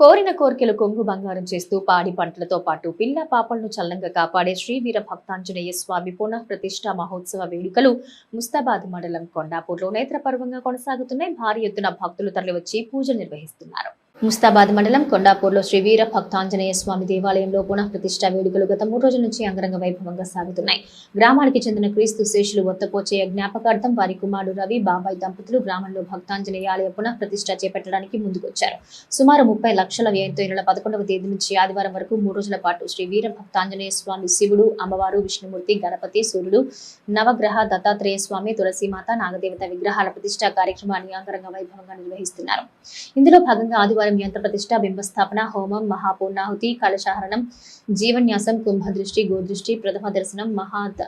కోరిన కోరికలు కొంగు బంగారం చేస్తూ పాడి పంటలతో పాటు పిల్ల పాపలను చల్లంగా కాపాడే శ్రీ వీర భక్తాంజనేయ స్వామి పునః ప్రతిష్ఠా మహోత్సవ వేడుకలు ముస్తాబాద్ మండలం కొండాపూర్లో నేత్రపర్వంగా కొనసాగుతున్నాయి. భారీ ఎత్తున భక్తులు తరలివచ్చి పూజలు నిర్వహిస్తున్నారు. ముస్తాబాద్ మండలం కొండాపూర్లో శ్రీ వీర భక్తాంజనేయ స్వామి దేవాలయంలో పునః ప్రతిష్ఠా వేడుకలు గత మూడు రోజుల నుంచి అంగరంగ వైభవంగా సాగుతున్నాయి. గ్రామానికి చెందిన క్రీస్తు శేషులు ఒత్తపోచయ్య జ్ఞాపకార్థం వారి కుమారుడు రవి బాబాయ్ దంపతులు గ్రామంలో భక్తాంజనేయ ఆలయ పునః ప్రతిష్ఠ చేపట్టడానికి ముందుకొచ్చారు. సుమారు ముప్పై లక్షల వ్యయంతో ఈ నెల పదకొండవ తేదీ నుంచి ఆదివారం వరకు మూడు రోజుల పాటు శ్రీ వీర భక్తాంజనేయ స్వామి శివుడు అమ్మవారు విష్ణుమూర్తి గణపతి సూర్యుడు నవగ్రహ దత్తాత్రేయ స్వామి తులసీమాత నాగదేవత విగ్రహాల ప్రతిష్ఠా కార్యక్రమాన్ని అంగరంగ వైభవంగా నిర్వహిస్తున్నారు. ఇందులో భాగంగా ఆదివారం యంత్ర ప్రతిష్ఠ బింబస్థాపన హోమం మహాపూర్ణాహుతి కలశాహరణం జీవన్యాసం కుంభదృష్టి గోదృష్టి ప్రథమ దర్శనం మహాద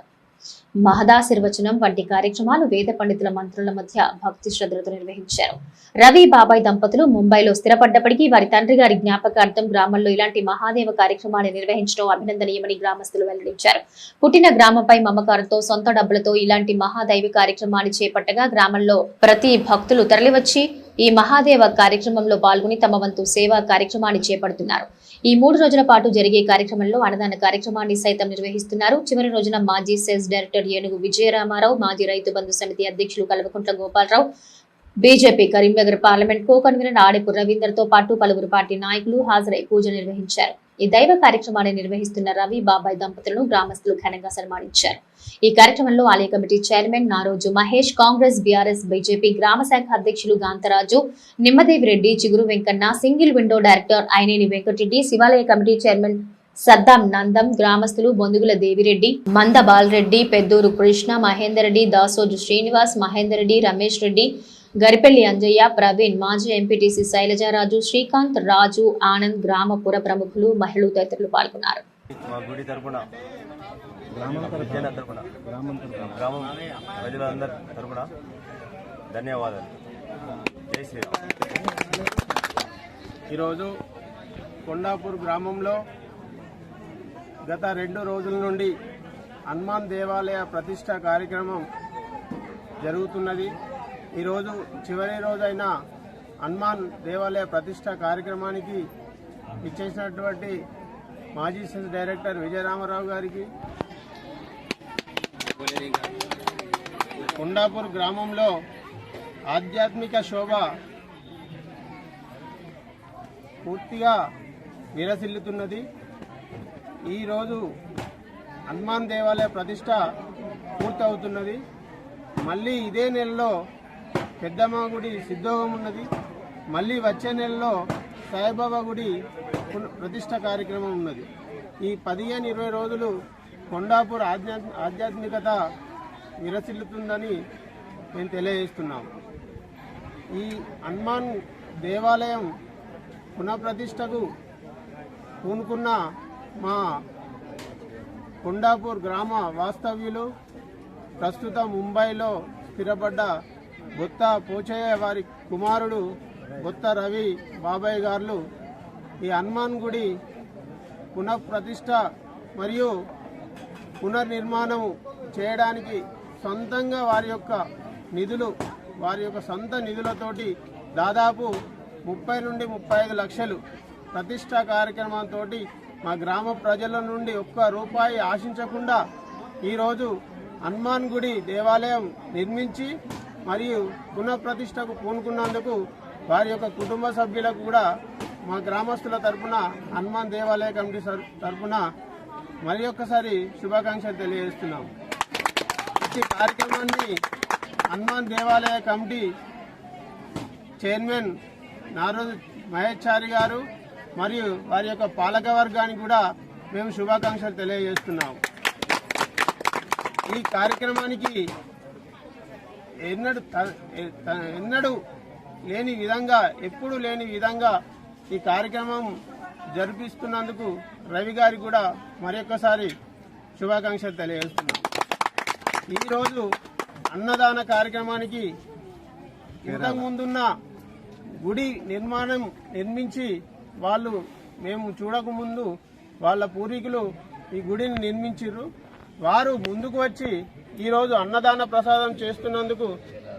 మహదాశీర్వచనం వంటి కార్యక్రమాలు వేద పండితుల మంత్రుల మధ్య భక్తి శ్రద్ధలతో నిర్వహించారు. రవి బాబాయ్ దంపతులు ముంబైలో స్థిరపడ్డప్పటికీ వారి తండ్రి గారి జ్ఞాపకార్థం గ్రామంలో ఇలాంటి మహాదేవ కార్యక్రమాన్ని నిర్వహించడం అభినందనీయమని గ్రామస్తులు వెల్లడించారు. పుట్టిన గ్రామంపై మమకారంతో సొంత డబ్బులతో ఇలాంటి మహాదైవ కార్యక్రమాన్ని చేపట్టగా గ్రామంలో ప్రతి భక్తులు తరలివచ్చి ఈ మహాదేవ కార్యక్రమంలో పాల్గొని తమ వంతు సేవా కార్యక్రమాన్ని చేపడుతున్నారు. ఈ మూడు రోజుల పాటు జరిగే కార్యక్రమంలో అన్నదాన కార్యక్రమాన్ని సైతం నిర్వహిస్తున్నారు. చివరి రోజున మాజీ సెస్ డైరెక్టర్ ఏనుగు విజయరామారావు మాజీ రైతు బంధు సమితి అధ్యక్షులు Kalvakuntla Gopalarao BJP Karimnagar parliament co convener Adepu రవీందర్తో పాటు పలువురు పార్టీ నాయకులు హాజరై పూజ నిర్వహించారు. ఈ దైవ కార్యక్రమాన్ని నిర్వహిస్తున్న రవి బాబాయ్ దంపతులను గ్రామస్తులు ఘనంగా సన్మానించారు. ఈ కార్యక్రమంలో ఆలయ committee chairman Naroju Mahesh Congress BRS BJP గ్రామ శాఖ అధ్యక్షులు Gantaraju Nimmadevi Reddy Chiguru Venkanna single window director Aineni Venkatareddy శివాలయ కమిటీ చైర్మన్ సద్దాం నందం గ్రామస్తులు బొందుగుల దేవిరెడ్డి మంద బాలరెడ్డి పెద్దూరు కృష్ణ మహేందర్ రెడ్డి దాసోజు శ్రీనివాస్ మహేందర్ రెడ్డి రమేష్ రెడ్డి గరిపెల్లి అంజయ్య ప్రవీణ్ మాజీ ఎంపీటీసీ శైలజారాజు శ్రీకాంత్ రాజు ఆనంద్ గ్రామపుర ప్రముఖులు మహిళలు తదితరులు పాల్గొన్నారు. మా గుడి తరపున విద్యాన తరపున గ్రామం ప్రజలందరి తరపున ధన్యవాదాలు. జై శ్రీరామ్. ఈరోజు కొండాపూర్ గ్రామంలో గత రెండు రోజుల నుండి హనుమాన్ దేవాలయ ప్రతిష్ట కార్యక్రమం జరుగుతున్నది. ఈరోజు చివరి రోజైన హనుమాన్ దేవాలయ ప్రతిష్ట కార్యక్రమానికి ఇచ్చేసినటువంటి మాజీ సెస్ డైరెక్టర్ విజయరామారావు గారికి. కొండాపూర్ గ్రామంలో ఆధ్యాత్మిక శోభ పూర్తిగా విరసిల్లుతున్నది ఈరోజు హనుమాన్ దేవాలయ ప్రతిష్ట పూర్తవుతున్నది. మళ్ళీ ఇదే నెలలో పెద్దమ్మ గుడి సిద్ధోగం ఉన్నది మళ్ళీ వచ్చే నెలలో సాయిబాబా గుడి పున- ప్రతిష్ట కార్యక్రమం ఉన్నది. ఈ పదిహేను ఇరవై రోజులు కొండాపూర్ ఆధ్యా ఆధ్యాత్మికత విరసిల్లుతుందని మేము తెలియజేస్తున్నాం. ఈ హనుమాన్ దేవాలయం పునఃప్రతిష్టకు పూనుకున్న మా కొండాపూర్ గ్రామ వాస్తవ్యులు ప్రస్తుతం ముంబైలో స్థిరపడ్డ బొత్త పోచయ్య వారి కుమారుడు గుత్త రవి బాబాయ్ గారు ఈ హనుమాన్ గుడి పునఃప్రతిష్ట మరియు పునర్నిర్మాణం చేయడానికి సొంతంగా వారి యొక్క నిధులు వారి యొక్క సొంత నిధులతోటి దాదాపు ముప్పై నుండి ముప్పై ఐదు లక్షలు ప్రతిష్ట కార్యక్రమంతో మా గ్రామ ప్రజల నుండి ఒక్క రూపాయి ఆశించకుండా ఈరోజు హనుమాన్ గుడి దేవాలయం నిర్మించి మరియు పునఃప్రతిష్టకు పూనుకున్నందుకు వారి యొక్క కుటుంబ సభ్యులకు కూడా మా గ్రామస్తుల తరపున హనుమాన్ దేవాలయ కమిటీ తరఫున తరపున మరి ఒక్కసారి శుభాకాంక్షలు తెలియజేస్తున్నాం. ఈ కార్యక్రమాన్ని హనుమాన్ దేవాలయ కమిటీ చైర్మన్ నారోజు మహేశ్చారి గారు మరియు వారి యొక్క పాలక వర్గానికి కూడా మేము శుభాకాంక్షలు తెలియజేస్తున్నాం. ఈ కార్యక్రమానికి ఎన్నడు త- ఎన్నడూ లేని విధంగా ఎప్పుడు లేని విధంగా ఈ కార్యక్రమం జరిపిస్తున్నందుకు రవి గారికి కూడా మరొకసారి శుభాకాంక్షలు తెలియజేస్తున్నాం. ఈరోజు అన్నదాన కార్యక్రమానికి ఇంతకు ముందున్న గుడి నిర్మాణం నిర్మించి వాళ్ళు మేము చూడకముందు వాళ్ళ పూర్వీకులు ఈ గుడిని నిర్మించారు వారు ముందుకు వచ్చి ఈరోజు అన్నదాన ప్రసాదం చేస్తున్నందుకు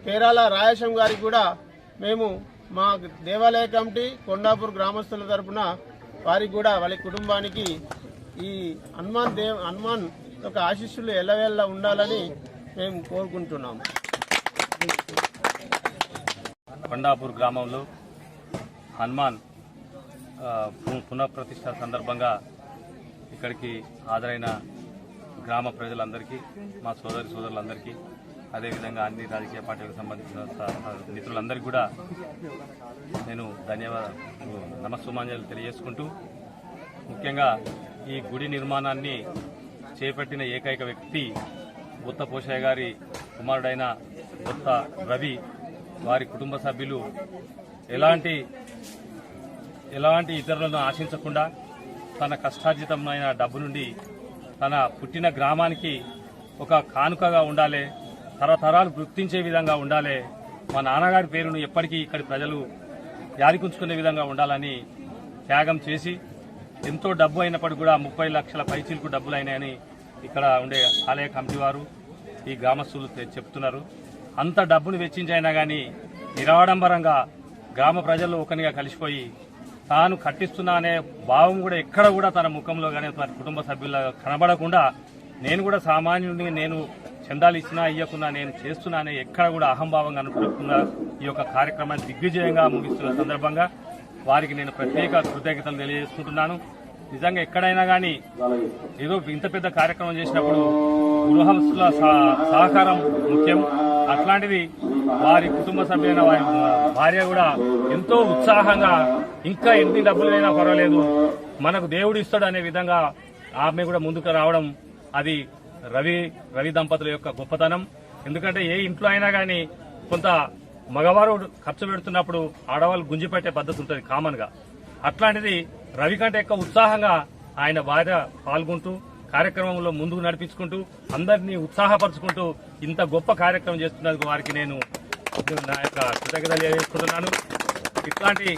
కేరళ రాయశం గారికి కూడా మేము మా దేవాలయ కమిటీ కొండాపూర్ గ్రామస్తుల తరపున వారికి కూడా వాళ్ళ కుటుంబానికి ఈ హనుమాన్ దేవ్ హనుమాన్ యొక్క ఆశీస్సులు ఎల్లవేళ్ళ ఉండాలని మేము కోరుకుంటున్నాము కొండాపూర్ గ్రామంలో హనుమాన్ పునఃప్రతిష్ట సందర్భంగా ఇక్కడికి హాజరైన గ్రామ ప్రజలందరికీ మా సోదరి సోదరులందరికీ అదేవిధంగా అన్ని రాజకీయ పార్టీలకు సంబంధించిన స- మిత్రులందరికీ కూడా నేను ధన్యవాద నమస్సుమాంజలు తెలియజేసుకుంటూ ముఖ్యంగా ఈ గుడి నిర్మాణాన్ని చేపట్టిన ఏకైక వ్యక్తి బుత్త పోషయ్య గారి కుమారుడైన బుత్త రవి వారి కుటుంబ సభ్యులు ఎలాంటి ఎలాంటి ఇతరులను ఆశించకుండా తన కష్టార్జితమైన డబ్బు నుండి తన పుట్టిన గ్రామానికి ఒక కానుకగా ఉండాలి తరతరాలు గుర్తించే విధంగా ఉండాలి. మా నాన్నగారి పేరును ఎప్పటికీ ఇక్కడి ప్రజలు యాదికుంచుకునే విధంగా ఉండాలని త్యాగం చేసి ఎంతో డబ్బు అయినప్పటికీ కూడా ముప్పై లక్షల పైచీలకు డబ్బులు అయినాయని ఇక్కడ ఉండే ఆలయ కమిటీ వారు ఈ గ్రామస్తులు చెప్తున్నారు. అంత డబ్బును వెచ్చించైనా కానీ నిరాడంబరంగా గ్రామ ప్రజలు ఒకనిగా కలిసిపోయి తాను కట్టిస్తున్నా అనే భావం కూడా ఎక్కడ కూడా తన ముఖంలో కానీ తన కుటుంబ సభ్యుల కనబడకుండా నేను కూడా సామాన్యుడిని నేను చందాలు ఇచ్చినా ఇయ్యకున్నా నేను చేస్తున్నానే ఎక్కడ కూడా అహంభావం అనుకుంటున్నా ఈ యొక్క కార్యక్రమాన్ని దిగ్విజయంగా ముగిస్తున్న సందర్భంగా వారికి నేను ప్రత్యేక కృతజ్ఞతలు తెలియజేసుకుంటున్నాను. నిజంగా ఎక్కడైనా కానీ ఏదో ఇంత పెద్ద కార్యక్రమం చేసినప్పుడు గృహస్థుల సహకారం ముఖ్యం. అట్లాంటిది వారి కుటుంబ సభ్యులైన వారి భార్య కూడా ఎంతో ఉత్సాహంగా ఇంకా ఎన్ని డబ్బులైనా పర్వాలేదు. మనకు దేవుడు ఇస్తాడు అనే విధంగా ఆమె కూడా ముందుకు రావడం అది రవి రవి దంపతుల యొక్క గొప్పతనం. ఎందుకంటే ఏ ఇంట్లో అయినా కానీ కొంత మగవారు ఖర్చు పెడుతున్నప్పుడు ఆడవాళ్ళు గుంజిపెట్టే పద్ధతి ఉంటుంది కామన్గా అట్లాంటిది రవి కంటే ఎక్కువ ఉత్సాహంగా ఆయన భార్య పాల్గొంటూ కార్యక్రమంలో ముందుకు నడిపించుకుంటూ అందరినీ ఉత్సాహపరుచుకుంటూ ఇంత గొప్ప కార్యక్రమం చేస్తున్నందుకు వారికి నేను నా యొక్క కృతజ్ఞతలు తెలియజేసుకుంటున్నాను. ఇట్లాంటి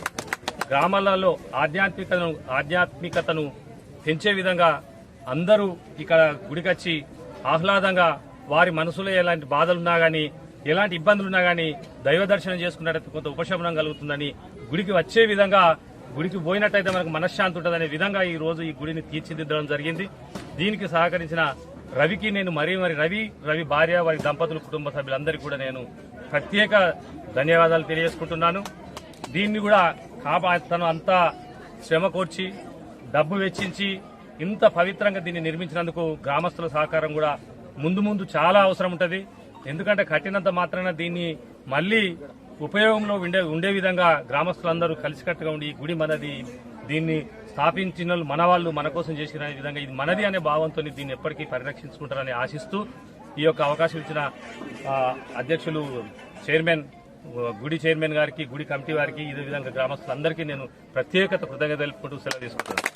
గ్రామాలలో ఆధ్యాత్మికతను ఆధ్యాత్మికతను పెంచే విధంగా అందరూ ఇక్కడ గుడికొచ్చి ఆహ్లాదంగా వారి మనసులో ఎలాంటి బాధలున్నా కానీ ఎలాంటి ఇబ్బందులున్నా కానీ దైవ దర్శనం చేసుకున్నట్టయితే కొంత ఉపశమనం కలుగుతుందని గుడికి వచ్చే విధంగా గుడికి పోయినట్టయితే మనకు మనశ్శాంతి ఉంటుందనే విధంగా ఈ రోజు ఈ గుడిని తీర్చిదిద్దడం జరిగింది. దీనికి సహకరించిన రవికి నేను మరీ మరి రవి రవి భార్య వారి దంపతులు కుటుంబ సభ్యులందరికీ కూడా నేను ప్రత్యేక ధన్యవాదాలు తెలియజేసుకుంటున్నాను. దీన్ని కూడా కాపా తను అంతా శ్రమ కోర్చి డబ్బు వెచ్చించి ఇంత పవిత్రంగా దీన్ని నిర్మించినందుకు గ్రామస్తుల సహకారం కూడా ముందు ముందు చాలా అవసరం ఉంటుంది. ఎందుకంటే కట్టినంత మాత్రాన దీన్ని మళ్ళీ ఉపయోగంలో ఉండే ఉండే విధంగా గ్రామస్తులందరూ కలిసికట్టుగా ఉండి ఈ గుడి మనది దీన్ని స్థాపించిన మన వాళ్ళు మన కోసం చేసిన విధంగా ఇది మనది అనే భావంతో దీన్ని ఎప్పటికీ పరిరక్షించుకుంటారని ఆశిస్తూ ఈ యొక్క అవకాశం ఇచ్చిన అధ్యక్షులు చైర్మన్ గుడి చైర్మన్ గారికి గుడి కమిటీ వారికి ఇదే విధంగా గ్రామస్తులందరికీ నేను ప్రత్యేకత కృతజ్ఞత తెలుపుకుంటూ సెలవు తీసుకుంటాను